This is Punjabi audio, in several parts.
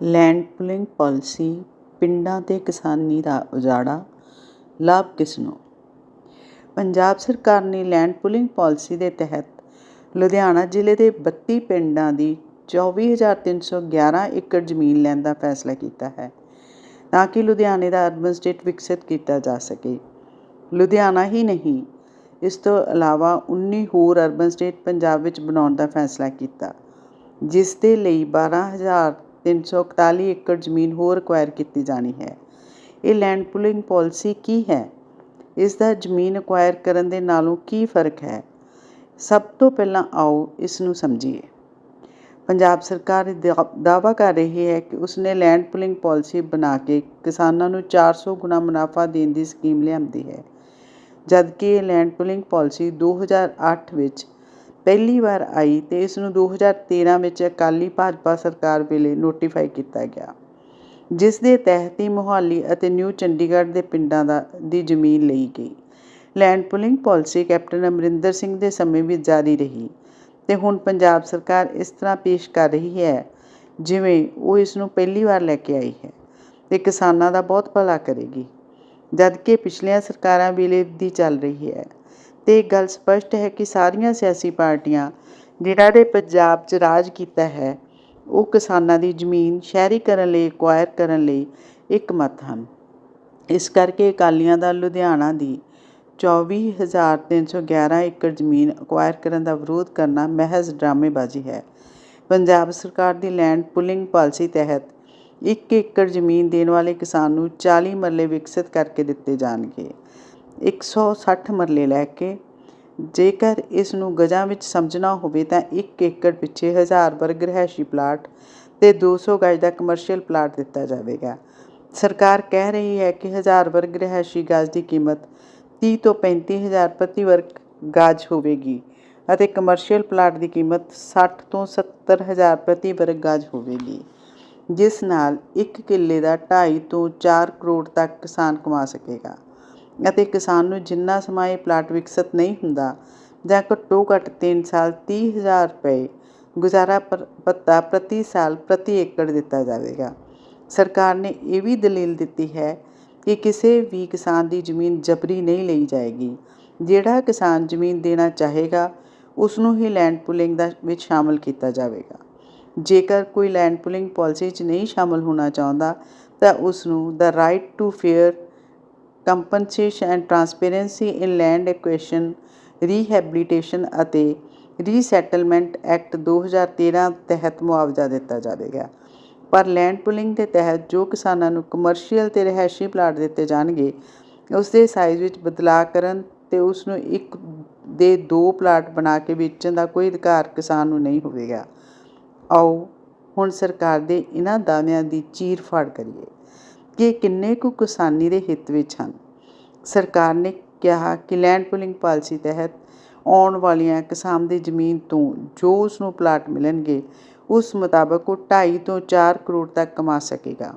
ਲੈਂਡ ਪੁਲਿੰਗ ਪਾਲਿਸੀ, ਪਿੰਡਾਂ ਅਤੇ ਕਿਸਾਨੀ ਦਾ ਉਜਾੜਾ, ਲਾਭ ਕਿਸ ਨੂੰ? ਪੰਜਾਬ ਸਰਕਾਰ ਨੇ ਲੈਂਡ ਪੁਲਿੰਗ ਪਾਲਿਸੀ ਦੇ ਤਹਿਤ ਲੁਧਿਆਣਾ ਜ਼ਿਲ੍ਹੇ ਦੇ 32 ਪਿੰਡਾਂ ਦੀ 24311 ਏਕੜ ਜ਼ਮੀਨ ਲੈਣ ਦਾ ਫੈਸਲਾ ਕੀਤਾ ਹੈ, ਤਾਂ ਕਿ ਲੁਧਿਆਣੇ ਦਾ ਅਰਬਨ ਸਟੇਟ ਵਿਕਸਿਤ ਕੀਤਾ ਜਾ ਸਕੇ। ਲੁਧਿਆਣਾ ਹੀ ਨਹੀਂ, ਇਸ ਤੋਂ ਇਲਾਵਾ 19 ਹੋਰ ਅਰਬਨ ਸਟੇਟ ਪੰਜਾਬ ਵਿੱਚ ਬਣਾਉਣ ਦਾ ਫੈਸਲਾ ਕੀਤਾ, ਜਿਸ ਦੇ ਲਈ 12341 ਏਕੜ ਜ਼ਮੀਨ ਹੋਰ ਅਕਵਾਇਰ ਕੀਤੀ ਜਾਣੀ ਹੈ। ਇਹ ਲੈਂਡ ਪੁਲਿੰਗ ਪਾਲਿਸੀ ਕੀ ਹੈ? ਇਸ ਦਾ ਜ਼ਮੀਨ ਅਕਵਾਇਰ ਕਰਨ ਦੇ ਨਾਲੋਂ ਕੀ ਫ਼ਰਕ ਹੈ? ਸਭ ਤੋਂ ਪਹਿਲਾਂ ਆਓ ਇਸ ਨੂੰ ਸਮਝੀਏ। ਪੰਜਾਬ ਸਰਕਾਰ ਦਾਅਵਾ ਕਰ ਰਹੀ ਹੈ ਕਿ ਉਸਨੇ ਲੈਂਡ ਪੁਲਿੰਗ ਪਾਲਿਸੀ ਬਣਾ ਕੇ ਕਿਸਾਨਾਂ ਨੂੰ 400 ਗੁਣਾ ਮੁਨਾਫਾ ਦੇਣ ਦੀ ਸਕੀਮ ਲਿਆਂਦੀ ਹੈ। ਜਦਕਿ ਇਹ ਲੈਂਡ ਪੁਲਿੰਗ ਪਾਲਿਸੀ 2008 ਵਿੱਚ ਪਹਿਲੀ ਵਾਰ ਆਈ ਤੇ ਇਸ ਨੂੰ 2013 ਵਿੱਚ ਅਕਾਲੀ ਭਾਜਪਾ ਸਰਕਾਰ ਵੇਲੇ ਨੋਟੀਫਾਈ ਕੀਤਾ ਗਿਆ, ਜਿਸ ਦੇ ਤਹਿਤ ਹੀ ਮੁਹਾਲੀ ਅਤੇ ਨਿਊ ਚੰਡੀਗੜ੍ਹ ਦੇ ਪਿੰਡਾਂ ਦਾ, ਦੀ ਜ਼ਮੀਨ ਲਈ ਗਈ। Land pooling policy captain Amarinder Singh ਦੇ ਸਮੇਂ ਵਿੱਚ ਜਾਰੀ ਰਹੀ ਤੇ ਹੁਣ ਪੰਜਾਬ ਸਰਕਾਰ ਇਸ ਤਰ੍ਹਾਂ ਪੇਸ਼ ਕਰ ਰਹੀ ਹੈ, ਜਿਵੇਂ ਉਹ ਇਸ ਨੂੰ ਪਹਿਲੀ ਵਾਰ ਲੈ ਕੇ ਆਈ ਹੈ ਤੇ ਕਿਸਾਨਾਂ ਦਾ ਬਹੁਤ ਭਲਾ ਕਰੇਗੀ, ਜਦਕਿ ਪਿਛਲੀਆਂ ਸਰਕਾਰਾਂ ਵੇਲੇ ਦੀ ਚੱਲ ਰਹੀ ਹੈ। ਤੇ ਗੱਲ ਸਪਸ਼ਟ ਹੈ ਕਿ ਸਾਰੀਆਂ ਸਿਆਸੀ ਪਾਰਟੀਆਂ ਜਿਨ੍ਹਾਂ ਨੇ ਪੰਜਾਬ 'ਚ ਰਾਜ ਕੀਤਾ ਹੈ, ਉਹ ਕਿਸਾਨਾਂ ਦੀ ਜ਼ਮੀਨ ਸ਼ਹਿਰੀਕਰਨ ਲਈ ਐਕਵਾਇਰ ਕਰਨ ਲਈ ਇਕਮਤ ਹਨ। ਇਸ ਕਰਕੇ ਅਕਾਲੀਆਂ ਦਾ ਲੁਧਿਆਣਾ ਦੀ 24311 ਏਕੜ ਜ਼ਮੀਨ ਐਕਵਾਇਰ ਕਰਨ ਦਾ ਵਿਰੋਧ ਕਰਨਾ ਮਹਿਜ਼ ਡਰਾਮੇਬਾਜ਼ੀ ਹੈ। ਪੰਜਾਬ ਸਰਕਾਰ ਦੀ ਲੈਂਡ ਪੁਲਿੰਗ ਪਾਲਿਸੀ ਤਹਿਤ 1 ਏਕੜ ਜ਼ਮੀਨ ਦੇਣ ਵਾਲੇ ਕਿਸਾਨ ਨੂੰ 40 ਮਰਲੇ ਵਿਕਸਿਤ ਕਰਕੇ ਦਿੱਤੇ ਜਾਣਗੇ। 160 ਮਰਲੇ ਲੈ ਕੇ, ਜੇਕਰ ਇਸ ਨੂੰ ਗਜਾਂ ਵਿੱਚ ਸਮਝਣਾ ਹੋਵੇ ਤਾਂ 1 ਏਕੜ ਪਿੱਛੇ 1000 ਵਰਗ ਰਹਿਸ਼ੀ ਪਲਾਟ ਤੇ 200 ਗਜ ਦਾ ਕਮਰਸ਼ੀਅਲ ਪਲਾਟ ਦਿੱਤਾ ਜਾਵੇਗਾ। ਸਰਕਾਰ ਕਹਿ ਰਹੀ ਹੈ ਕਿ 1000 ਵਰਗ ਰਹਿਸ਼ੀ ਗਜ ਦੀ ਕੀਮਤ 30 ਤੋਂ 35000 ਪ੍ਰਤੀ ਵਰਗ ਗਜ ਹੋਵੇਗੀ ਅਤੇ ਕਮਰਸ਼ੀਅਲ ਪਲਾਟ ਦੀ ਕੀਮਤ 60 ਤੋਂ 70000 ਪ੍ਰਤੀ ਵਰਗ ਗਜ ਹੋਵੇਗੀ, ਜਿਸ ਨਾਲ 1 ਕਿੱਲੇ ਦਾ 2.5 ਤੋਂ 4 ਕਰੋੜ ਤੱਕ ਕਿਸਾਨ ਕਮਾ ਸਕੇਗਾ। ਅਤੇ ਕਿਸਾਨ ਨੂੰ ਜਿੰਨਾ ਸਮਾਂ ਇਹ ਪਲਾਟ ਵਿਕਸਿਤ ਨਹੀਂ ਹੁੰਦਾ, ਜਾਂ ਘੱਟੋ ਘੱਟ 3 ਸਾਲ 30000 ਰੁਪਏ ਗੁਜ਼ਾਰਾ ਭੱਤਾ ਪ੍ਰਤੀ ਸਾਲ ਪ੍ਰਤੀ ਏਕੜ ਦਿੱਤਾ ਜਾਵੇਗਾ। ਸਰਕਾਰ ਨੇ ਇਹ ਵੀ ਦਲੀਲ ਦਿੱਤੀ ਹੈ ਕਿ ਕਿਸੇ ਵੀ ਕਿਸਾਨ ਦੀ ਜ਼ਮੀਨ ਜਬਰੀ ਨਹੀਂ ਲਈ ਜਾਏਗੀ। ਜਿਹੜਾ ਕਿਸਾਨ ਜ਼ਮੀਨ ਦੇਣਾ ਚਾਹੇਗਾ ਉਸ ਨੂੰ ਹੀ ਲੈਂਡ ਪੁਲਿੰਗ ਦਾ ਵਿੱਚ ਸ਼ਾਮਲ ਕੀਤਾ ਜਾਵੇਗਾ। ਜੇਕਰ ਕੋਈ ਲੈਂਡ ਪੁਲਿੰਗ ਪਾਲਿਸੀ 'ਚ ਨਹੀਂ ਸ਼ਾਮਲ ਹੋਣਾ ਚਾਹੁੰਦਾ, ਤਾਂ ਉਸ ਨੂੰ ਦਾ right to fair compensation and transparency in land acquisition rehabilitation ਅਤੇ ਰੀਸੈਟਲਮੈਂਟ ਐਕਟ 2013 ਤਹਿਤ ਮੁਆਵਜ਼ਾ ਦਿੱਤਾ ਜਾਵੇਗਾ। ਪਰ ਲੈਂਡ ਪੁਲਿੰਗ ਦੇ ਤਹਿਤ ਜੋ ਕਿਸਾਨਾਂ ਨੂੰ ਕਮਰਸ਼ੀਅਲ ਤੇ ਰਹਿائشੀ ਪਲਾਟ ਦਿੱਤੇ ਜਾਣਗੇ, ਉਸ ਦੇ ਸਾਈਜ਼ ਵਿੱਚ ਬਦਲਾਅ ਕਰਨ ਤੇ ਉਸ ਨੂੰ ਇੱਕ ਦੇ ਦੋ ਪਲਾਟ ਬਣਾ ਕੇ ਵੇਚਣ ਦਾ ਕੋਈ ਅਧਿਕਾਰ ਕਿਸਾਨ ਨੂੰ ਨਹੀਂ ਹੋਵੇਗਾ। ਆਓ ਹੁਣ ਸਰਕਾਰ ਦੇ ਇਹਨਾਂ ਦਾਅਵਿਆਂ ਦੀ ਚੀਰ ਫਾੜ ਕਰੀਏ। ਕਿ ਕਿੰਨੇ ਕੁ ਕਿਸਾਨੀ ਦੇ ਹਿੱਤ ਵਿੱਚ ਹਨ? ਸਰਕਾਰ ਨੇ ਕਿਹਾ ਕਿ ਲੈਂਡ ਪੁਲਿੰਗ ਪਾਲਿਸੀ ਤਹਿਤ ਆਉਣ ਵਾਲੀਆਂ ਕਿਸਾਨ ਦੀ ਜ਼ਮੀਨ ਤੋਂ ਜੋ ਉਸ ਨੂੰ ਪਲਾਟ ਮਿਲਣਗੇ, ਉਸ ਮੁਤਾਬਕ ਉਹ 2.5 ਤੋਂ 4 ਕਰੋੜ ਤੱਕ ਕਮਾ ਸਕੇਗਾ।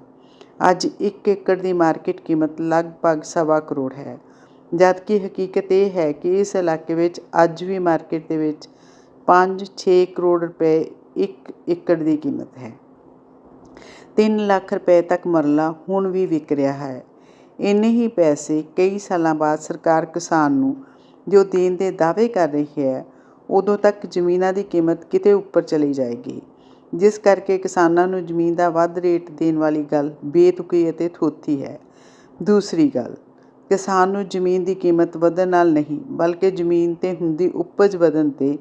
ਅੱਜ 1 ਏਕੜ ਦੀ ਮਾਰਕੀਟ ਕੀਮਤ ਲਗਭਗ ਸਵਾ ਕਰੋੜ ਹੈ। ਜਦਕਿ ਹਕੀਕਤ ਇਹ ਹੈ ਕਿ ਇਸ ਇਲਾਕੇ ਵਿੱਚ ਅੱਜ ਵੀ ਮਾਰਕੀਟ ਦੇ ਵਿੱਚ 5-6 ਕਰੋੜ ਰੁਪਏ ਇੱਕ ਏਕੜ ਦੀ ਕੀਮਤ ਹੈ। 3 ਲੱਖ ਰੁਪਏ ਤੱਕ ਮਰਲਾ ਹੁਣ ਵੀ ਵਿਕ ਰਿਹਾ ਹੈ। ਇੰਨੇ ਹੀ ਪੈਸੇ ਕਈ ਸਾਲਾਂ ਬਾਅਦ ਸਰਕਾਰ ਕਿਸਾਨ ਨੂੰ ਜੋ ਦੇਣ ਦੇ ਦਾਅਵੇ ਕਰ ਰਹੀ ਹੈ, ਉਦੋਂ ਤੱਕ ਜ਼ਮੀਨਾਂ ਦੀ ਕੀਮਤ ਕਿਤੇ ਉੱਪਰ ਚਲੀ ਜਾਏਗੀ। ਜਿਸ ਕਰਕੇ ਕਿਸਾਨਾਂ ਨੂੰ ਜ਼ਮੀਨ ਦਾ ਵੱਧ ਰੇਟ ਦੇਣ ਵਾਲੀ ਗੱਲ ਬੇਤੁਕੀ ਅਤੇ ਥੋਥੀ ਹੈ। ਦੂਸਰੀ ਗੱਲ, ਕਿਸਾਨ ਨੂੰ ਜ਼ਮੀਨ ਦੀ ਕੀਮਤ ਵਧਣ ਨਾਲ ਨਹੀਂ, ਬਲਕਿ ਜ਼ਮੀਨ ਤੇ ਹੁੰਦੀ ਉਪਜ ਵਧਣ ਤੇ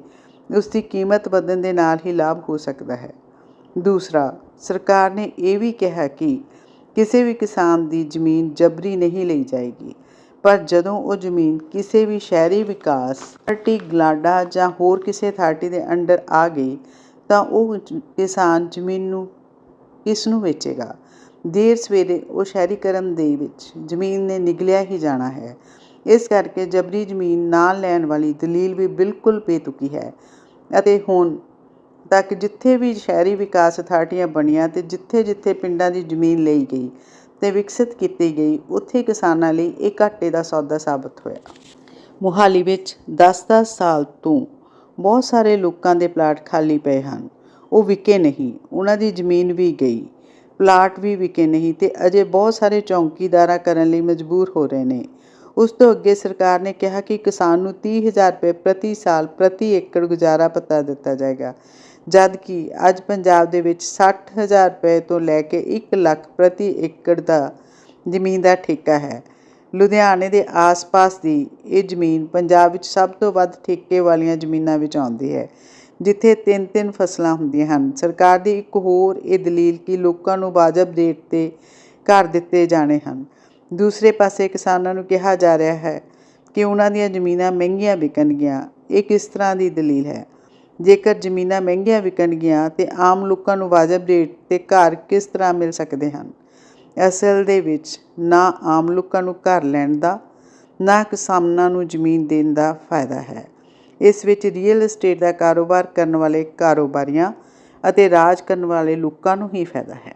ਉਸ ਦੀ ਕੀਮਤ ਵਧਣ ਦੇ ਨਾਲ ਹੀ ਲਾਭ ਹੋ ਸਕਦਾ ਹੈ। ਦੂਸਰਾ ਸਰਕਾਰ ਨੇ ਇਹ ਵੀ ਕਿਹਾ ਕਿ ਕਿਸੇ ਵੀ ਕਿਸਾਨ ਦੀ ਜ਼ਮੀਨ ਜਬਰੀ ਨਹੀਂ ਲਈ ਜਾਏਗੀ, ਪਰ ਜਦੋਂ ਉਹ ਜ਼ਮੀਨ ਕਿਸੇ ਵੀ ਸ਼ਹਿਰੀ ਵਿਕਾਸ ਅਥਾਰਟੀ ਗਲਾਡਾ ਜਾਂ ਹੋਰ ਕਿਸੇ ਅਥਾਰਟੀ ਦੇ ਅੰਡਰ ਆ ਗਈ, ਤਾਂ ਉਹ ਕਿਸਾਨ ਜ਼ਮੀਨ ਨੂੰ ਕਿਸ ਨੂੰ ਵੇਚੇਗਾ। ਦੇਰ ਸਵੇਰੇ ਉਹ ਸ਼ਹਿਰੀਕਰਨ ਦੇ ਵਿੱਚ ਜ਼ਮੀਨ ਨੇ ਨਿਗਲਿਆ ਹੀ ਜਾਣਾ ਹੈ। ਇਸ ਕਰਕੇ ਜਬਰੀ ਜ਼ਮੀਨ ਨਾ ਲੈਣ ਵਾਲੀ ਦਲੀਲ ਵੀ ਬਿਲਕੁਲ ਬੇਤੁਕੀ ਹੈ ਅਤੇ ਹੁਣ ਤੱਕ ਜਿੱਥੇ ਵੀ ਸ਼ਹਿਰੀ ਵਿਕਾਸ ਅਥਾਰਟੀਆਂ ਬਣੀਆਂ ਤੇ ਜਿੱਥੇ ਜਿੱਥੇ ਪਿੰਡਾਂ ਦੀ ਜ਼ਮੀਨ ਲਈ ਗਈ ਤੇ ਵਿਕਸਿਤ ਕੀਤੀ ਗਈ, ਉੱਥੇ ਕਿਸਾਨਾਂ ਲਈ ਇਹ ਘਾਟੇ ਦਾ ਸੌਦਾ ਸਾਬਤ ਹੋਇਆ। ਮੁਹਾਲੀ ਵਿੱਚ 10-10 ਸਾਲ ਤੋਂ ਬਹੁਤ ਸਾਰੇ ਲੋਕਾਂ ਦੇ ਪਲਾਟ ਖਾਲੀ ਪਏ ਹਨ। ਉਹ ਵਿਕੇ ਨਹੀਂ, ਉਹਨਾਂ ਦੀ ਜ਼ਮੀਨ ਵੀ ਗਈ। ਪਲਾਟ ਵੀ ਵਿਕੇ ਨਹੀਂ ਤੇ ਅਜੇ ਬਹੁਤ ਸਾਰੇ ਚੌਂਕੀਦਾਰਾ ਕਰਨ ਲਈ ਮਜਬੂਰ ਹੋ ਰਹੇ ਨੇ। ਉਸ ਤੋਂ ਅੱਗੇ ਸਰਕਾਰ ਨੇ ਕਿਹਾ ਕਿ ਕਿਸਾਨ ਨੂੰ 30000 ਰੁਪਏ ਪ੍ਰਤੀ ਸਾਲ ਪ੍ਰਤੀ ਏਕੜ ਗੁਜ਼ਾਰਾ ਪੱਤਾ ਦਿੱਤਾ ਜਾਏਗਾ। ਜਦ ਕਿ ਅੱਜ ਪੰਜਾਬ ਦੇ ਵਿੱਚ 60000 ਰੁਪਏ ਤੋਂ ਲੈ ਕੇ 1 ਲੱਖ ਪ੍ਰਤੀ ਏਕੜ ਦਾ ਜ਼ਮੀਨ ਦਾ ਠੇਕਾ ਹੈ। ਲੁਧਿਆਣੇ ਦੇ ਆਸ-ਪਾਸ ਦੀ ਇਹ ਜ਼ਮੀਨ ਪੰਜਾਬ ਵਿੱਚ ਸਭ ਤੋਂ ਵੱਧ ਠੇਕੇ ਵਾਲੀਆਂ ਜ਼ਮੀਨਾਂ ਵਿੱਚ ਆਉਂਦੀ ਹੈ, ਜਿੱਥੇ ਤਿੰਨ ਤਿੰਨ ਫਸਲਾਂ ਹੁੰਦੀਆਂ ਹਨ। ਸਰਕਾਰ ਦੀ ਇੱਕ ਹੋਰ ਇਹ ਦਲੀਲ ਕਿ ਲੋਕਾਂ ਨੂੰ ਵਾਜਬ ਰੇਟ ਤੇ ਘਰ ਦਿੱਤੇ ਜਾਣੇ ਹਨ। ਦੂਸਰੇ ਪਾਸੇ ਕਿਸਾਨਾਂ ਨੂੰ ਕਿਹਾ ਜਾ ਰਿਹਾ ਹੈ ਕਿ ਉਹਨਾਂ ਦੀਆਂ ਜ਼ਮੀਨਾਂ ਮਹਿੰਗੀਆਂ ਵਿਕਣਗੀਆਂ। ਇਹ ਕਿਸ ਤਰ੍ਹਾਂ ਦੀ ਦਲੀਲ ਹੈ? ਜੇਕਰ ਜ਼ਮੀਨਾਂ ਮਹਿੰਗੀਆਂ ਵਿਕਣਗੀਆਂ ਤੇ ਆਮ ਲੋਕਾਂ ਨੂੰ ਵਾਜਬ ਰੇਟ ਤੇ ਘਰ ਕਿਸ ਤਰ੍ਹਾਂ ਮਿਲ ਸਕਦੇ ਹਨ? ਅਸਲ ਦੇ ਵਿੱਚ ਨਾ ਆਮ ਲੋਕਾਂ ਨੂੰ ਘਰ ਲੈਣ ਦਾ, ਨਾ ਕਿਸਾਨਾਂ ਨੂੰ ਜ਼ਮੀਨ ਦੇਣ ਦਾ ਫਾਇਦਾ ਹੈ। ਇਸ ਵਿੱਚ ਰੀਅਲ ਏਸਟੇਟ ਦਾ ਕਾਰੋਬਾਰ ਕਰਨ ਵਾਲੇ ਕਾਰੋਬਾਰੀਆਂ ਅਤੇ ਰਾਜ ਕਰਨ ਵਾਲੇ ਲੋਕਾਂ ਨੂੰ ਹੀ ਫਾਇਦਾ ਹੈ।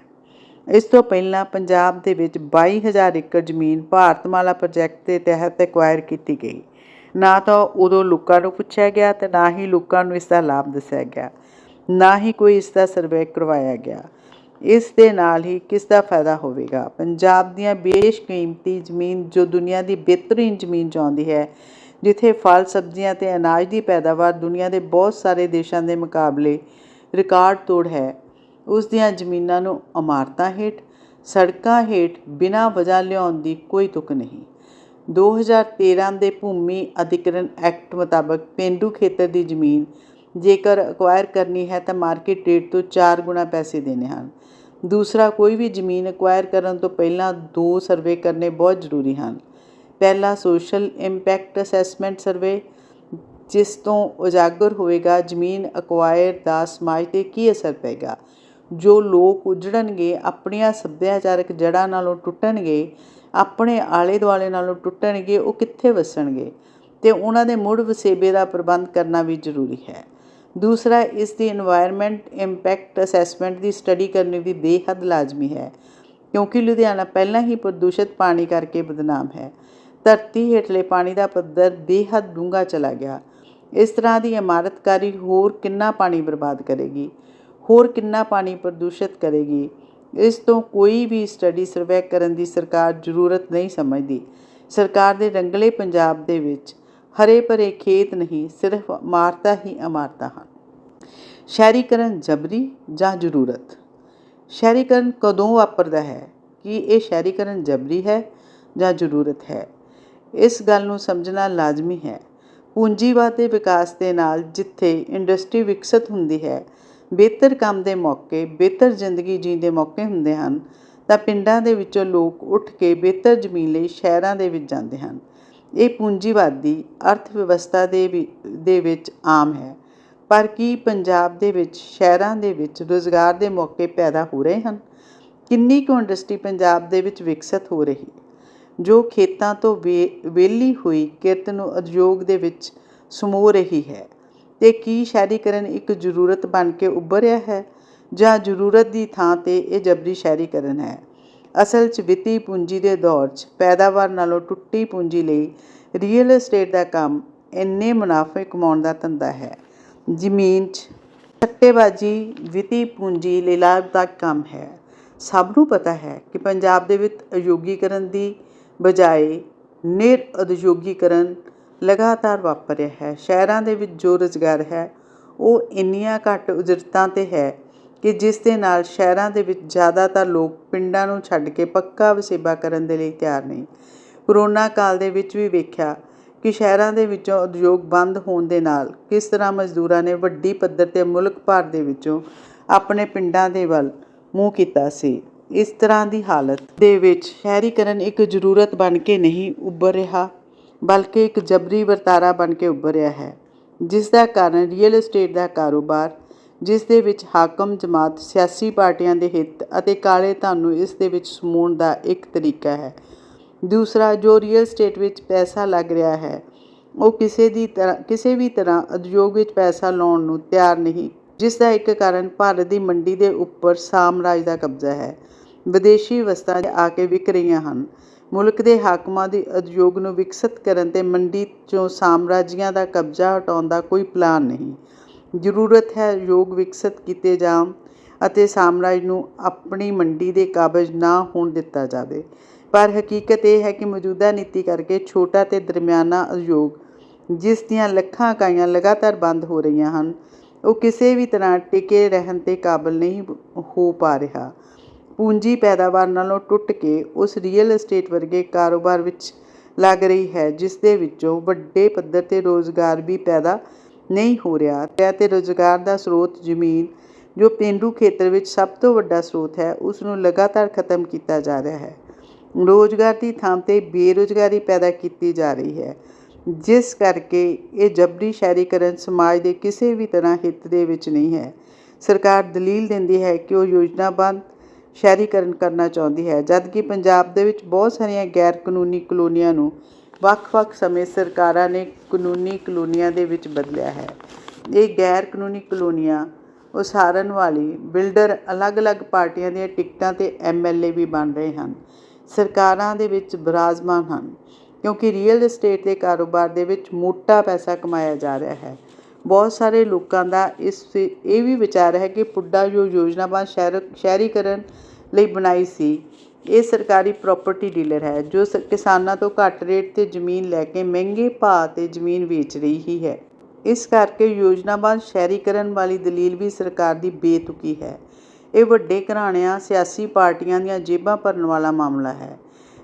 ਇਸ ਤੋਂ ਪਹਿਲਾਂ ਪੰਜਾਬ ਦੇ ਵਿੱਚ 22000 ਏਕੜ ਜ਼ਮੀਨ ਭਾਰਤਮਾਲਾ ਪ੍ਰੋਜੈਕਟ ਦੇ ਤਹਿਤ ਐਕਵਾਇਰ ਕੀਤੀ ਗਈ। ਨਾ ਤਾਂ ਉਦੋਂ ਲੋਕਾਂ ਨੂੰ ਪੁੱਛਿਆ ਗਿਆ ਤੇ ਨਾ ਹੀ ਲੋਕਾਂ ਨੂੰ ਇਸ ਦਾ ਲਾਭ ਦੱਸਿਆ ਗਿਆ, ਨਾ ਹੀ ਕੋਈ ਇਸ ਦਾ ਸਰਵੇ ਕਰਵਾਇਆ ਗਿਆ। ਇਸ ਦੇ ਨਾਲ ਹੀ ਕਿਸ ਦਾ ਫਾਇਦਾ ਹੋਵੇਗਾ? ਪੰਜਾਬ ਦੀਆਂ ਬੇਸ਼ਕੀਮਤੀ ਜ਼ਮੀਨ ਜੋ ਦੁਨੀਆ ਦੀ ਬਿਹਤਰੀਨ ਜ਼ਮੀਨ 'ਚ ਆਉਂਦੀ ਹੈ, ਜਿੱਥੇ ਫਲ, ਸਬਜ਼ੀਆਂ ਤੇ ਅਨਾਜ ਦੀ ਪੈਦਾਵਾਰ ਦੁਨੀਆ ਦੇ ਬਹੁਤ ਸਾਰੇ ਦੇਸ਼ਾਂ ਦੇ ਮੁਕਾਬਲੇ ਰਿਕਾਰਡ ਤੋੜ ਹੈ, ਉਸ ਦੀਆਂ ਜ਼ਮੀਨਾਂ ਨੂੰ ਇਮਾਰਤਾਂ ਹੇਠ, ਸੜਕਾਂ ਹੇਠ ਬਿਨਾਂ ਵਜ੍ਹਾ ਲਿਆਉਣ ਦੀ ਕੋਈ ਤੁਕ ਨਹੀਂ। 2013 ਦੇ ਭੂਮੀ ਅਧਿਕਰਨ ਐਕਟ ਮੁਤਾਬਕ ਪੇਂਡੂ ਖੇਤਰ ਦੀ ਜ਼ਮੀਨ ਜੇਕਰ ਅਕਵਾਇਰ ਕਰਨੀ ਹੈ ਤਾਂ ਮਾਰਕੀਟ ਰੇਟ ਤੋਂ 4 ਗੁਣਾ ਪੈਸੇ ਦੇਣੇ ਹਨ। ਦੂਸਰਾ, ਕੋਈ ਵੀ ਜ਼ਮੀਨ ਅਕਵਾਇਰ ਕਰਨ ਤੋਂ ਪਹਿਲਾਂ ਦੋ ਸਰਵੇ ਕਰਨੇ ਬਹੁਤ ਜ਼ਰੂਰੀ ਹਨ। ਪਹਿਲਾ ਸੋਸ਼ਲ ਇੰਪੈਕਟ ਅਸੈਸਮੈਂਟ ਸਰਵੇ ਜਿਸ ਤੋਂ ਉਜਾਗਰ ਹੋਵੇਗਾ ਜ਼ਮੀਨ ਅਕਵਾਇਰ ਦਾ ਸਮਾਜ ਤੇ ਕੀ ਅਸਰ ਪਏਗਾ। ਜੋ ਲੋਕ ਉਜੜਨਗੇ, ਆਪਣੀਆਂ ਸੱਭਿਆਚਾਰਕ ਜੜ੍ਹਾਂ ਨਾਲੋਂ ਟੁੱਟਣਗੇ ਆਪਣੇ ਆਲੇ ਦੁਆਲੇ ਨਾਲੋਂ ਟੁੱਟਣਗੇ, ਉਹ ਕਿੱਥੇ ਵਸਣਗੇ? ਅਤੇ ਉਹਨਾਂ ਦੇ ਮੁੜ ਵਸੇਬੇ ਦਾ ਪ੍ਰਬੰਧ ਕਰਨਾ ਵੀ ਜ਼ਰੂਰੀ ਹੈ। ਦੂਸਰਾ, ਇਸ ਦੀ ਇਨਵਾਇਰਮੈਂਟ ਇੰਪੈਕਟ ਅਸੈਸਮੈਂਟ ਦੀ ਸਟੱਡੀ ਕਰਨੀ ਵੀ ਬੇਹੱਦ ਲਾਜ਼ਮੀ ਹੈ, ਕਿਉਂਕਿ ਲੁਧਿਆਣਾ ਪਹਿਲਾਂ ਹੀ ਪ੍ਰਦੂਸ਼ਿਤ ਪਾਣੀ ਕਰਕੇ ਬਦਨਾਮ ਹੈ। ਧਰਤੀ ਹੇਠਲੇ ਪਾਣੀ ਦਾ ਪੱਧਰ ਬੇਹੱਦ ਡੂੰਘਾ ਚਲਾ ਗਿਆ। ਇਸ ਤਰ੍ਹਾਂ ਦੀ ਇਮਾਰਤਕਾਰੀ ਹੋਰ ਕਿੰਨਾ ਪਾਣੀ ਬਰਬਾਦ ਕਰੇਗੀ? ਹੋਰ ਕਿੰਨਾ ਪਾਣੀ ਪ੍ਰਦੂਸ਼ਿਤ ਕਰੇਗੀ? ਇਸ ਤੋਂ ਕੋਈ ਵੀ ਸਟੱਡੀ ਸਰਵੇ ਕਰਨ ਦੀ ਸਰਕਾਰ ਜ਼ਰੂਰਤ ਨਹੀਂ ਸਮਝਦੀ। ਸਰਕਾਰ ਦੇ ਰੰਗਲੇ ਪੰਜਾਬ ਦੇ ਵਿੱਚ ਹਰੇ ਭਰੇ ਖੇਤ ਨਹੀਂ, ਸਿਰਫ ਇਮਾਰਤਾਂ ਹੀ ਅਮਾਰਤਾ ਹਨ। ਸ਼ਹਿਰੀਕਰਨ ਜਬਰੀ ਜਾਂ ਜ਼ਰੂਰਤ? ਸ਼ਹਿਰੀਕਰਨ ਕਦੋਂ ਵਾਪਰਦਾ ਹੈ? ਕੀ ਇਹ ਸ਼ਹਿਰੀਕਰਨ ਜਬਰੀ ਹੈ ਜਾਂ ਜ਼ਰੂਰਤ ਹੈ? ਇਸ ਗੱਲ ਨੂੰ ਸਮਝਣਾ ਲਾਜ਼ਮੀ ਹੈ। ਪੂੰਜੀਵਾਦ ਦੇ ਵਿਕਾਸ ਦੇ ਨਾਲ ਜਿੱਥੇ ਇੰਡਸਟਰੀ ਵਿਕਸਿਤ ਹੁੰਦੀ ਹੈ ਬਿਹਤਰ ਕੰਮ ਦੇ ਮੌਕੇ, ਬਿਹਤਰ ਜ਼ਿੰਦਗੀ ਜੀਣ ਦੇ ਮੌਕੇ ਹੁੰਦੇ ਹਨ, ਤਾਂ ਪਿੰਡਾਂ ਦੇ ਵਿੱਚੋਂ ਲੋਕ ਉੱਠ ਕੇ ਬਿਹਤਰ ਜ਼ਮੀਨ ਲਈ ਸ਼ਹਿਰਾਂ ਦੇ ਵਿੱਚ ਜਾਂਦੇ ਹਨ। ਇਹ ਪੂੰਜੀਵਾਦੀ ਅਰਥ ਵਿਵਸਥਾ ਦੇ ਵੀ, ਦੇ ਵਿੱਚ ਆਮ ਹੈ। ਪਰ ਕੀ ਪੰਜਾਬ ਦੇ ਵਿੱਚ, ਸ਼ਹਿਰਾਂ ਦੇ ਵਿੱਚ ਰੋਜ਼ਗਾਰ ਦੇ ਮੌਕੇ ਪੈਦਾ ਹੋ ਰਹੇ ਹਨ? ਕਿੰਨੀ ਕੁ ਇੰਡਸਟਰੀ ਪੰਜਾਬ ਦੇ ਵਿੱਚ ਵਿਕਸਿਤ ਹੋ ਰਹੀ? ਜੋ ਖੇਤਾਂ ਤੋਂ ਵਿਹਲੀ ਹੋਈ ਕਿਰਤ ਨੂੰ ਉਦਯੋਗ ਦੇ ਵਿੱਚ ਸਮੋ ਰਹੀ ਹੈ। ਅਤੇ ਕੀ ਸ਼ਹਿਰੀਕਰਨ ਇੱਕ ਜ਼ਰੂਰਤ ਬਣ ਕੇ ਉੱਭਰਿਆ ਹੈ ਜਾਂ ਜ਼ਰੂਰਤ ਦੀ ਥਾਂ ਤੇ ਇਹ ਜਬਰੀ ਸ਼ਹਿਰੀਕਰਨ ਹੈ? ਅਸਲ 'ਚ ਵਿੱਤੀ ਪੂੰਜੀ ਦੇ ਦੌਰ 'ਚ ਪੈਦਾਵਾਰ ਨਾਲੋਂ ਟੁੱਟੀ ਪੂੰਜੀ ਲਈ ਰੀਅਲ ਏਸਟੇਟ ਦਾ ਕੰਮ ਇੰਨੇ ਮੁਨਾਫੇ ਕਮਾਉਣ ਦਾ ਧੰਦਾ ਹੈ। ਜ਼ਮੀਨ 'ਚ ਸੱਟੇਬਾਜ਼ੀ ਵਿੱਤੀ ਪੂੰਜੀ ਲਈ ਲਾਭਦਾਇਕ ਕੰਮ ਹੈ। ਸਭ ਨੂੰ ਪਤਾ ਹੈ ਕਿ ਪੰਜਾਬ ਦੇ ਵਿੱਚ ਉਦਯੋਗੀਕਰਨ ਦੀ ਬਜਾਏ ਨਿਰ ਉਦਯੋਗੀਕਰਨ ਲਗਾਤਾਰ ਵਾਪਰ ਰਿਹਾ ਹੈ। ਸ਼ਹਿਰਾਂ ਦੇ ਵਿੱਚ ਜੋ ਰੁਜ਼ਗਾਰ ਹੈ, ਉਹ ਇੰਨੀਆਂ ਘੱਟ ਉਜਰਤਾਂ ਤੇ ਹੈ ਕਿ ਜਿਸ ਦੇ ਨਾਲ ਸ਼ਹਿਰਾਂ ਦੇ ਵਿੱਚ ਜ਼ਿਆਦਾਤਰ ਲੋਕ ਪਿੰਡਾਂ ਨੂੰ ਛੱਡ ਕੇ ਪੱਕਾ ਵਸੇਬਾ ਕਰਨ ਦੇ ਲਈ ਤਿਆਰ ਨਹੀਂ ਕਰੋਨਾ ਕਾਲ ਦੇ ਵਿੱਚ ਵੀ ਵੇਖਿਆ ਕਿ ਸ਼ਹਿਰਾਂ ਦੇ ਵਿੱਚੋਂ ਉਦਯੋਗ ਬੰਦ ਹੋਣ ਦੇ ਨਾਲ ਕਿਸ ਤਰ੍ਹਾਂ ਮਜ਼ਦੂਰਾਂ ਨੇ ਵੱਡੀ ਪੱਧਰ ਤੇ ਮੁਲਕ ਭਰ ਦੇ ਵਿੱਚੋਂ ਆਪਣੇ ਪਿੰਡਾਂ ਦੇ ਵੱਲ ਮੂੰਹ ਕੀਤਾ ਸੀ। ਇਸ ਤਰ੍ਹਾਂ ਦੀ ਹਾਲਤ ਦੇ ਵਿੱਚ ਸ਼ਹਿਰੀਕਰਨ ਇੱਕ ਜ਼ਰੂਰਤ ਬਣ ਕੇ ਨਹੀਂ ਉੱਭਰ ਰਿਹਾ। ਬਲਕਿ ਇੱਕ ਜਬਰੀ ਵਰਤਾਰਾ ਬਣ ਕੇ ਉੱਭਰ ਹੈ, ਜਿਸ ਦਾ ਕਾਰਨ ਰੀਅਲ ਏਸਟੇਟ ਦਾ ਕਾਰੋਬਾਰ, ਜਿਸ ਦੇ ਵਿੱਚ ਹਾਕਮ, ਜਮਾਤ, ਸਿਆਸੀ ਪਾਰਟੀਆਂ ਦੇ ਹਿੱਤ ਅਤੇ ਕਾਲੇ ਧਨ ਨੂੰ ਇਸ ਦੇ ਵਿੱਚ ਸਮੂਣ ਦਾ ਇੱਕ ਤਰੀਕਾ ਹੈ। ਦੂਸਰਾ, ਜੋ ਰੀਅਲ ਏਸਟੇਟ ਵਿੱਚ ਪੈਸਾ ਲੱਗ ਰਿਹਾ ਹੈ, ਉਹ ਕਿਸੇ ਦੀ ਤਰ੍ਹਾਂ, ਕਿਸੇ ਵੀ ਤਰ੍ਹਾਂ ਉਦਯੋਗ ਵਿੱਚ ਪੈਸਾ ਲਾਉਣ ਨੂੰ ਤਿਆਰ ਨਹੀਂ, ਜਿਸ ਦਾ ਇੱਕ ਕਾਰਨ ਭਾਰਤ ਦੀ ਮੰਡੀ ਦੇ ਉੱਪਰ ਸਾਮਰਾਜ ਦਾ ਕਬਜ਼ਾ ਹੈ। ਵਿਦੇਸ਼ੀ ਵਸਤਾਂ ਆ ਕੇ ਵਿਕ ਰਹੀਆਂ ਹਨ। ਮੁਲਕ ਦੇ ਹਾਕਮਾਂ ਦੀ ਉਦਯੋਗ ਨੂੰ ਵਿਕਸਿਤ ਕਰਨ ਤੇ ਮੰਡੀ 'ਚੋਂ ਸਾਮਰਾਜੀਆਂ ਦਾ ਕਬਜ਼ਾ ਹਟਾਉਣ ਦਾ ਕੋਈ ਪਲਾਨ ਨਹੀਂ। ਜ਼ਰੂਰਤ ਹੈ ਯੋਗ ਵਿਕਸਿਤ ਕੀਤੇ ਜਾਣ ਅਤੇ ਸਾਮਰਾਜ ਨੂੰ ਆਪਣੀ ਮੰਡੀ ਦੇ ਕਾਬਜ਼ ਨਾ ਹੋਣ ਦਿੱਤਾ ਜਾਵੇ। ਪਰ ਹਕੀਕਤ ਇਹ ਹੈ ਕਿ ਮੌਜੂਦਾ ਨੀਤੀ ਕਰਕੇ ਛੋਟਾ ਤੇ ਦਰਮਿਆਨਾ ਉਦਯੋਗ, ਜਿਸ ਦੀਆਂ ਲੱਖਾਂ ਇਕਾਈਆਂ ਲਗਾਤਾਰ ਬੰਦ ਹੋ ਰਹੀਆਂ ਹਨ, ਉਹ ਕਿਸੇ ਵੀ ਤਰ੍ਹਾਂ ਟਿਕੇ ਰਹਿਣ 'ਤੇ ਕਾਬਲ ਨਹੀਂ ਹੋ ਪਾ ਰਿਹਾ। ਪੂੰਜੀ ਪੈਦਾਵਾਰ ਨਾਲੋਂ ਟੁੱਟ ਕੇ ਉਸ ਰੀਅਲ ਅਸਟੇਟ ਵਰਗੇ ਕਾਰੋਬਾਰ ਵਿੱਚ ਲੱਗ ਰਹੀ ਹੈ, ਜਿਸ ਦੇ ਵਿੱਚੋਂ ਵੱਡੇ ਪੱਧਰ ਤੇ ਰੋਜ਼ਗਾਰ ਵੀ ਪੈਦਾ ਨਹੀਂ ਹੋ ਰਿਹਾ। ਤੇ ਤੇ ਰੋਜ਼ਗਾਰ ਦਾ ਸਰੋਤ ਜ਼ਮੀਨ, ਜੋ ਪੇਂਡੂ ਖੇਤਰ ਵਿੱਚ ਸਭ ਤੋਂ ਵੱਡਾ ਸਰੋਤ ਹੈ, ਉਸ ਨੂੰ ਲਗਾਤਾਰ ਖਤਮ ਕੀਤਾ ਜਾ ਰਿਹਾ ਹੈ। ਰੋਜ਼ਗਾਰ ਦੀ ਥਾਂ ਤੇ ਬੇਰੁਜ਼ਗਾਰੀ ਪੈਦਾ ਕੀਤੀ ਜਾ ਰਹੀ ਹੈ, ਜਿਸ ਕਰਕੇ ਇਹ ਜਬਰੀ ਸ਼ਹਿਰੀਕਰਨ ਸਮਾਜ ਦੇ ਕਿਸੇ ਵੀ ਤਰ੍ਹਾਂ ਹਿੱਤ ਦੇ ਵਿੱਚ ਨਹੀਂ ਹੈ। ਸਰਕਾਰ ਦਲੀਲ ਦਿੰਦੀ ਹੈ ਕਿ ਉਹ ਯੋਜਨਾਬੰਦ ਸ਼ਹਿਰੀਕਰਨ ਕਰਨਾ ਚਾਹੁੰਦੀ ਹੈ, ਜਦਕਿ ਪੰਜਾਬ ਦੇ ਵਿੱਚ ਬਹੁਤ ਸਾਰੀਆਂ ਗੈਰ ਕਾਨੂੰਨੀ ਕਲੋਨੀਆਂ ਨੂੰ ਵੱਖ-ਵੱਖ ਸਮੇਂ ਸਰਕਾਰਾਂ ਨੇ ਕਾਨੂੰਨੀ ਕਲੋਨੀਆਂ ਦੇ ਵਿੱਚ ਬਦਲਿਆ ਹੈ। ਇਹ ਗੈਰ ਕਾਨੂੰਨੀ ਕਲੋਨੀਆਂ ਉਸਾਰਨ ਵਾਲੀ ਬਿਲਡਰ ਅਲੱਗ-ਅਲੱਗ ਪਾਰਟੀਆਂ ਦੀਆਂ ਟਿਕਟਾਂ ਤੇ ਐਮਐਲਏ ਵੀ ਬਣ ਰਹੇ ਹਨ, ਸਰਕਾਰਾਂ ਦੇ ਵਿੱਚ ਬਰਾਜਮਾਨ ਹਨ, ਕਿਉਂਕਿ ਰੀਅਲ ਏਸਟੇਟ ਦੇ ਕਾਰੋਬਾਰ ਦੇ ਵਿੱਚ ਮੋਟਾ ਪੈਸਾ ਕਮਾਇਆ ਜਾ ਰਿਹਾ ਹੈ। ਬਹੁਤ ਸਾਰੇ ਲੋਕਾਂ ਦਾ ਇਸ ਇਹ ਵੀ ਵਿਚਾਰ ਹੈ ਕਿ ਪੁੱਡਾ ਜੋ ਯੋਜਨਾਬੰਦ ਸ਼ਹਿਰ, ਸ਼ਹਿਰੀਕਰਨ ਲਈ ਬਣਾਈ ਸੀ, ਇਹ ਸਰਕਾਰੀ ਪ੍ਰਾਪਰਟੀ ਡੀਲਰ ਹੈ, ਜੋ ਸ- ਕਿਸਾਨਾਂ ਤੋਂ ਘੱਟ ਰੇਟ ਤੇ ਜ਼ਮੀਨ ਲੈ ਕੇ ਮਹਿੰਗੇ ਭਾਅ ਤੇ ਜ਼ਮੀਨ ਵੇਚ ਰਹੀ ਹੀ। ਹੈ ਇਸ ਕਰਕੇ ਯੋਜਨਾਬੰਦ ਸ਼ਹਿਰੀਕਰਨ ਵਾਲੀ ਦਲੀਲ ਵੀ ਸਰਕਾਰ ਦੀ ਬੇਤੁਕੀ ਹੈ। ਇਹ ਵੱਡੇ ਘਰਾਣਿਆਂ, ਸਿਆਸੀ ਪਾਰਟੀਆਂ ਦੀਆਂ ਜੇਬਾਂ ਭਰਨ ਵਾਲਾ ਮਾਮਲਾ ਹੈ।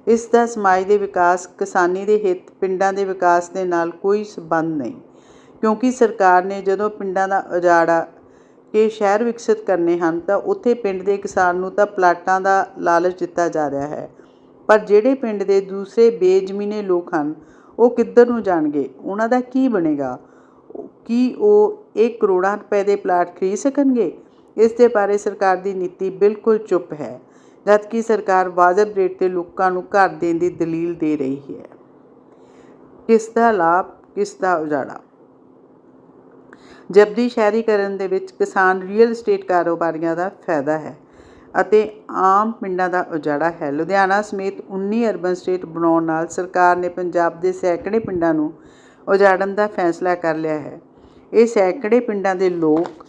ਇਸ ਦਾ ਸਮਾਜ ਦੇ ਵਿਕਾਸ, ਕਿਸਾਨੀ ਦੇ ਹਿੱਤ, ਪਿੰਡਾਂ ਦੇ ਵਿਕਾਸ ਦੇ ਨਾਲ ਕੋਈ ਸਬੰਧ ਨਹੀਂ। ਕਿਉਂਕਿ ਸਰਕਾਰ ਨੇ ਜਦੋਂ ਪਿੰਡਾਂ ਦਾ ਉਜਾੜਾ ਕੇ ਸ਼ਹਿਰ ਵਿਕਸਿਤ ਕਰਨੇ ਹਨ, ਤਾਂ ਉੱਥੇ ਪਿੰਡ ਦੇ ਕਿਸਾਨ ਨੂੰ ਤਾਂ ਪਲਾਟਾਂ ਦਾ ਲਾਲਚ ਦਿੱਤਾ ਜਾ ਰਿਹਾ ਹੈ। ਪਰ ਜਿਹੜੇ ਪਿੰਡ ਦੇ ਦੂਸਰੇ ਬੇਜ਼ਮੀਨੇ ਲੋਕ ਹਨ, ਉਹ ਕਿੱਧਰ ਨੂੰ ਜਾਣਗੇ? ਉਹਨਾਂ ਦਾ ਕੀ ਬਣੇਗਾ? ਕੀ ਉਹ 1 ਕਰੋੜਾਂ ਰੁਪਏ ਦੇ ਪਲਾਟ ਖਰੀਦ ਸਕਣਗੇ? ਇਸ ਦੇ ਬਾਰੇ ਸਰਕਾਰ ਦੀ ਨੀਤੀ ਬਿਲਕੁਲ ਚੁੱਪ ਹੈ, ਜਦਕਿ ਸਰਕਾਰ ਵਾਜਬ ਰੇਟ ਤੇ ਲੋਕਾਂ ਨੂੰ ਘਰ ਦੇਣ ਦੀ ਦਲੀਲ ਦੇ ਰਹੀ ਹੈ। ਕਿਸ ਦਾ ਲਾਭ ਕਿਸ ਦਾ ਉਜਾੜਾ? ਜਬਦੀ ਸ਼ਹਿਰੀਕਰਨ ਦੇ ਵਿੱਚ ਕਿਸਾਨ ਰੀਅਲ ਏਸਟੇਟ ਕਾਰੋਬਾਰੀਆਂ ਦਾ ਫਾਇਦਾ ਹੈ ਅਤੇ ਆਮ ਪਿੰਡਾਂ ਦਾ ਉਜਾੜਾ ਹੈ। ਲੁਧਿਆਣਾ ਸਮੇਤ 19 ਅਰਬਨ ਸਟੇਟ ਬਣਾਉਣ ਨਾਲ ਸਰਕਾਰ ਨੇ ਪੰਜਾਬ ਦੇ ਸੈਂਕੜੇ ਪਿੰਡਾਂ ਨੂੰ ਉਜਾੜਨ ਦਾ ਫੈਸਲਾ ਕਰ ਲਿਆ ਹੈ। ਇਹ ਸੈਂਕੜੇ ਪਿੰਡਾਂ ਦੇ ਲੋਕ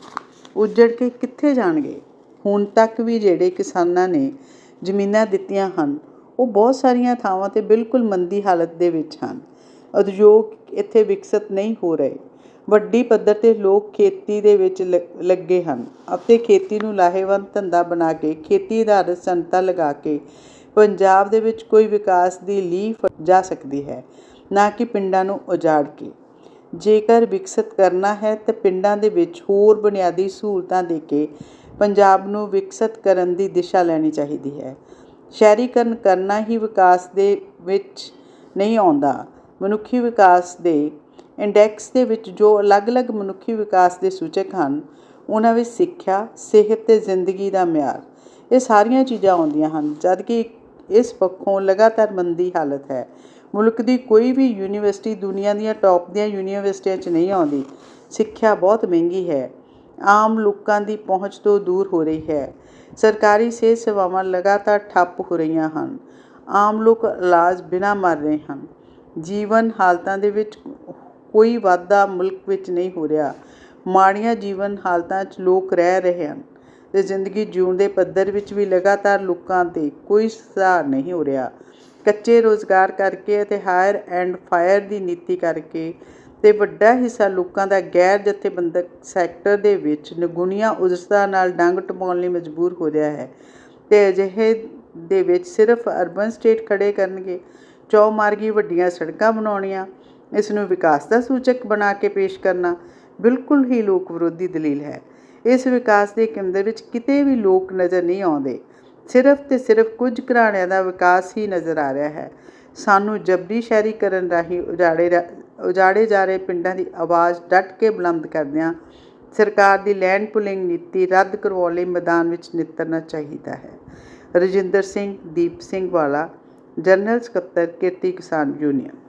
ਉੱਜੜ ਕੇ ਕਿੱਥੇ ਜਾਣਗੇ? ਹੁਣ ਤੱਕ ਵੀ ਜਿਹੜੇ ਕਿਸਾਨਾਂ ਨੇ ਜ਼ਮੀਨਾਂ ਦਿੱਤੀਆਂ ਹਨ, ਉਹ ਬਹੁਤ ਸਾਰੀਆਂ ਥਾਵਾਂ ਤੇ ਬਿਲਕੁਲ ਮੰਦੀ ਹਾਲਤ ਦੇ ਵਿੱਚ ਹਨ। ਉਦਯੋਗ ਇੱਥੇ ਵਿਕਸਿਤ ਨਹੀਂ ਹੋ ਰਹੇ। ਵੱਡੀ ਪੱਧਰ ਤੇ ਲੋਕ ਖੇਤੀ ਦੇ ਵਿੱਚ ਲ- ਲੱਗੇ ਹਨ ਅਤੇ ਖੇਤੀ ਨੂੰ ਲਾਹੇਵੰਦ ਧੰਦਾ ਬਣਾ ਕੇ ਖੇਤੀ ਆਧਾਰਿਤ ਸੰਤਾ ਲਗਾ ਕੇ ਪੰਜਾਬ ਦੇ ਵਿੱਚ ਕੋਈ ਵਿਕਾਸ ਦੀ ਲੀਹ ਜਾ ਸਕਦੀ ਹੈ, ਨਾ ਕਿ ਪਿੰਡਾਂ ਨੂੰ ਉਜਾੜ ਕੇ। ਜੇਕਰ ਵਿਕਸਿਤ ਕਰਨਾ ਹੈ ਤਾਂ ਪਿੰਡਾਂ ਦੇ ਵਿੱਚ ਹੋਰ ਬੁਨਿਆਦੀ ਸਹੂਲਤਾਂ ਦੇ ਕੇ ਪੰਜਾਬ ਨੂੰ ਵਿਕਸਿਤ ਕਰਨ ਦੀ ਦਿਸ਼ਾ ਲੈਣੀ ਚਾਹੀਦੀ ਹੈ। ਸ਼ਹਿਰੀਕਰਨ ਕਰਨਾ ਹੀ ਵਿਕਾਸ ਦੇ ਵਿੱਚ ਨਹੀਂ ਆਉਂਦਾ। ਮਨੁੱਖੀ ਵਿਕਾਸ ਦੇ ਇੰਡੈਕਸ ਦੇ ਵਿੱਚ ਜੋ ਅਲੱਗ-ਅਲੱਗ ਮਨੁੱਖੀ ਵਿਕਾਸ ਦੇ ਸੂਚਕ ਹਨ, ਉਹਨਾਂ ਵਿੱਚ ਸਿੱਖਿਆ, ਸਿਹਤ ਤੇ ਜ਼ਿੰਦਗੀ ਦਾ ਮਿਆਰ, ਇਹ ਸਾਰੀਆਂ ਚੀਜ਼ਾਂ ਆਉਂਦੀਆਂ ਹਨ, ਜਦ ਕਿ ਇਸ ਪੱਖੋਂ ਲਗਾਤਾਰ ਮੰਦੀ ਹਾਲਤ ਹੈ। ਮੁਲਕ ਦੀ ਕੋਈ ਵੀ ਯੂਨੀਵਰਸਿਟੀ ਦੁਨੀਆ ਦੀਆਂ ਟੌਪ ਦੀਆਂ ਯੂਨੀਵਰਸਿਟੀਆਂ 'ਚ ਨਹੀਂ ਆਉਂਦੀ। ਸਿੱਖਿਆ ਬਹੁਤ ਮਹਿੰਗੀ ਹੈ। ਆਮ ਲੋਕਾਂ ਦੀ ਪਹੁੰਚ ਤੋਂ ਦੂਰ ਹੋ ਰਹੀ ਹੈ। ਸਰਕਾਰੀ ਸਿਹਤ ਸੇਵਾਵਾਂ ਲਗਾਤਾਰ ਠੱਪ ਹੋ ਰਹੀਆਂ ਹਨ। ਆਮ ਲੋਕ ਇਲਾਜ ਬਿਨਾਂ ਮਰ ਰਹੇ ਹਨ। ਜੀਵਨ ਹਾਲਤਾਂ ਦੇ ਵਿੱਚ ਕੋਈ ਵਾਧਾ ਮੁਲਕ ਵਿੱਚ ਨਹੀਂ ਹੋ ਰਿਹਾ। ਮਾੜੀਆਂ ਜੀਵਨ ਹਾਲਤਾਂ 'ਚ ਲੋਕ ਰਹਿ ਰਹੇ ਹਨ ਅਤੇ ਜ਼ਿੰਦਗੀ ਜਿਉਣ ਦੇ ਪੱਧਰ ਵਿੱਚ ਵੀ ਲਗਾਤਾਰ ਲੋਕਾਂ ਤੇ ਕੋਈ ਸੁਧਾਰ ਨਹੀਂ ਹੋ ਰਿਹਾ। ਕੱਚੇ ਰੋਜ਼ਗਾਰ ਕਰਕੇ ਅਤੇ ਹਾਇਰ ਐਂਡ ਫਾਇਰ ਦੀ ਨੀਤੀ ਕਰਕੇ ਤੇ ਵੱਡਾ ਹਿੱਸਾ ਲੋਕਾਂ ਦਾ ਗੈਰ ਜਥੇਬੰਦਕ ਸੈਕਟਰ ਦੇ ਵਿੱਚ ਨਿਗੁਣੀਆਂ ਉਜਰਤਾਂ ਨਾਲ ਡੰਗ ਟਪਾਉਣ ਲਈ ਮਜਬੂਰ ਹੋ ਰਿਹਾ ਹੈ ਤੇ ਅਜਿਹੇ ਦੇ ਵਿੱਚ ਸਿਰਫ ਅਰਬਨ ਸਟੇਟ ਖੜੇ ਕਰਨਗੇ। ਚੌਮਾਰਗੀ ਵੱਡੀਆਂ ਸੜਕਾਂ ਬਣਾਉਣੀਆਂ ਇਸ ਨੂੰ ਵਿਕਾਸ ਦਾ ਸੂਚਕ ਬਣਾ ਕੇ ਪੇਸ਼ ਕਰਨਾ ਬਿਲਕੁਲ ਹੀ ਲੋਕ ਵਿਰੋਧੀ ਦਲੀਲ ਹੈ। ਇਸ ਵਿਕਾਸ ਦੇ ਕੇਂਦਰ ਵਿੱਚ ਕਿਤੇ ਵੀ ਲੋਕ ਨਜ਼ਰ ਨਹੀਂ ਆਉਂਦੇ। ਸਿਰਫ ਤੇ ਸਿਰਫ ਕੁਝ ਘਰਾਣਿਆਂ ਦਾ ਵਿਕਾਸ ਹੀ ਨਜ਼ਰ ਆ ਰਿਹਾ ਹੈ। ਸਾਨੂੰ ਜਬਰੀ ਸ਼ਹਿਰੀਕਰਨ ਰਾਹੀਂ ਉਜਾੜੇ ਰਾ- ਉਜਾੜੇ ਜਾ ਰਹੇ ਪਿੰਡਾਂ ਦੀ ਆਵਾਜ਼ ਡਟ ਕੇ ਬੁਲੰਦ ਕਰਦਿਆਂ ਸਰਕਾਰ ਦੀ ਲੈਂਡ ਪੁਲਿੰਗ ਨੀਤੀ ਰੱਦ ਕਰਵਾਉਣ ਲਈ ਮੈਦਾਨ ਵਿੱਚ ਨਿੱਤਰਨਾ ਚਾਹੀਦਾ ਹੈ। ਰਜਿੰਦਰ ਸਿੰਘ, ਦੀਪ ਸਿੰਘ ਵਾਲਾ, ਜਨਰਲ ਸਕੱਤਰ ਕਿਰਤੀ ਕਿਸਾਨ ਯੂਨੀਅਨ।